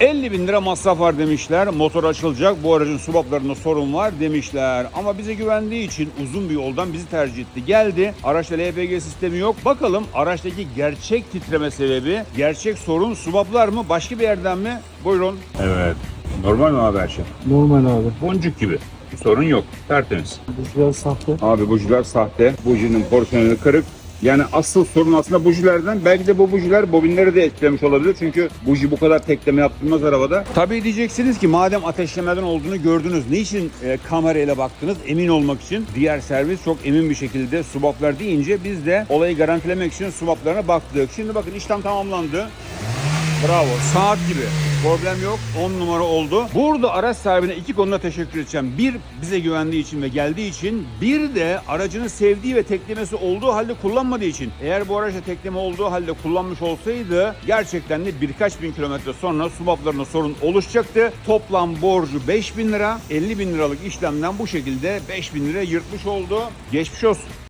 50 bin lira masraf var demişler. Motor açılacak. Bu aracın subaplarında sorun var demişler. Ama bize güvendiği için uzun bir yoldan bizi tercih etti. Geldi. Araçta LPG sistemi yok. Bakalım araçtaki gerçek titreme sebebi, gerçek sorun subaplar mı? Başka bir yerden mi? Buyurun. Evet. Normal mi abi her şey? Normal abi. Boncuk gibi. Bir sorun yok. Tertemiz. Bujiler sahte. Abi bujiler sahte. Bujinin porsiyonu kırık. Yani asıl sorun aslında bujilerden. Belki de bu bujiler bobinleri de etkilemiş olabilir. Çünkü buji bu kadar tekleme yaptırmaz arabada. Tabii diyeceksiniz ki madem ateşlemeden olduğunu gördünüz. Niçin e, kamerayla baktınız? Emin olmak için. Diğer servis çok emin bir şekilde subaplar deyince biz de olayı garantilemek için subaplarına baktık. Şimdi bakın işlem tamamlandı. Bravo. Saat gibi. Problem yok. 10 numara oldu. Burada araç sahibine iki konuda teşekkür edeceğim. Bir, bize güvendiği için ve geldiği için. Bir de aracını sevdiği ve teklemesi olduğu halde kullanmadığı için. Eğer bu araçta tekleme olduğu halde kullanmış olsaydı gerçekten de birkaç bin kilometre sonra subaplarına sorun oluşacaktı. Toplam borcu 5 bin lira. 50 bin liralık işlemden bu şekilde 5 bin lira yırtmış oldu. Geçmiş olsun.